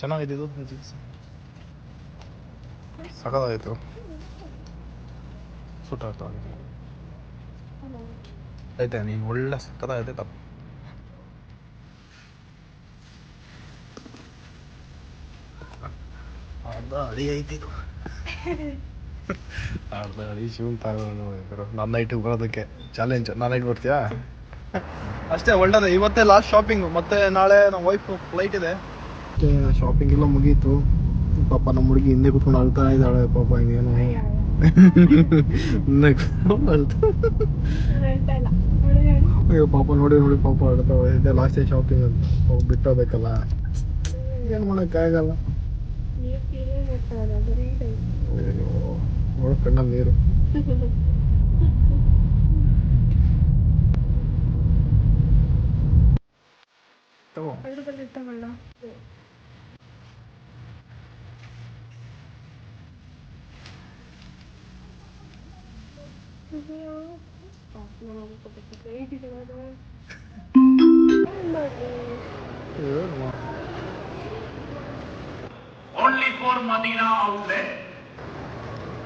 ಚೆನ್ನಾಗಿದ್ದು ಸಖತ್ತಾಗಿತ್ತು. ಸೂಟ್ ಆಗ್ತಾ ಐತೆ ನೀನು ಒಳ್ಳೆ ಸಖತ್ತಾಗೈತೆ ತಪ್ಪ. ಅರ್ಧ ಅಡಿ ಐತಿ ಅರ್ಧ ಅಡಿ ಶಿವನ್ ತಗೊಂಡು ನನ್ನ ನೈಟಿಗೆ ಬರೋದಕ್ಕೆ ಚಾಲೆಂಜ್ ನಾನು ನೈಟ್ ಬರ್ತೀಯಾ? ಅಷ್ಟೇ, ಒಳ್ಳೆದೇ. ಇವತ್ತೇ ಲಾಸ್ಟ್ ಶಾಪಿಂಗ್ ಮತ್ತೆ ನಾಳೆ ನಮ್ಮ ವೈಫ್ ಫ್ಲೈಟ್ ಇದೆ. ಶಾಪಿಂಗ್ ಎಲ್ಲ ಮುಗೀತು. ಪಾಪ ನಮ್ಮ ಹುಡುಗಿ ಹಿಂದೆ ಕುತ್ಕೊಂಡು ಅಳ್ತಾ ಇದ್ದಾಳೆ, ಪಾಪ ಇನ್ನೇನು. ಅಯ್ಯೋ, ಪಾಪ ನೋಡಿ ನೋಡಿ, ಪಾಪ ಅಳ್ತಾವೆ ಇದೆ ಲಾಸ್ಟ್ ಶಾಪಿಂಗ್ ಅಂತ. ಬಿಟ್ಟೋಗ್ಬೇಕಲ್ಲ. ಏನು ಮಾಡೋಕ್ಕಾಗಲ್ಲ ನೋಡು ಕಣ್ಣಲ್ಲಿ ನೀರು. ತಗೋ.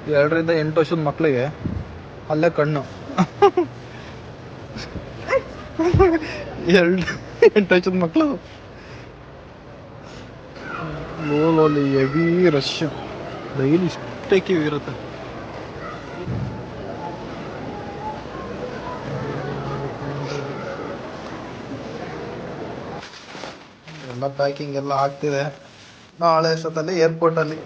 ಎರಡರಿಂದ ಎಂಟು ವರ್ಷದ ಮಕ್ಕಳಿಗೆ ಅಲ್ಲೇ ಕಣ್ಣು. ಎರಡು ಎಂಟು ವರ್ಷದ ಮಕ್ಕಳು. ಲೋಲೋಲಿ ಹೆವಿ ರಶ್. ಡೈಲಿ ಇಷ್ಟೇ ಕ್ಯೂ ಇರುತ್ತೆ. ಎಲ್ಲ ಪ್ಯಾಕಿಂಗ್ ಎಲ್ಲ ಆಗ್ತಿದೆ. ನಾಳೆ ಅಷ್ಟೊತ್ತಲ್ಲಿ ಏರ್ಪೋರ್ಟಲ್ಲಿ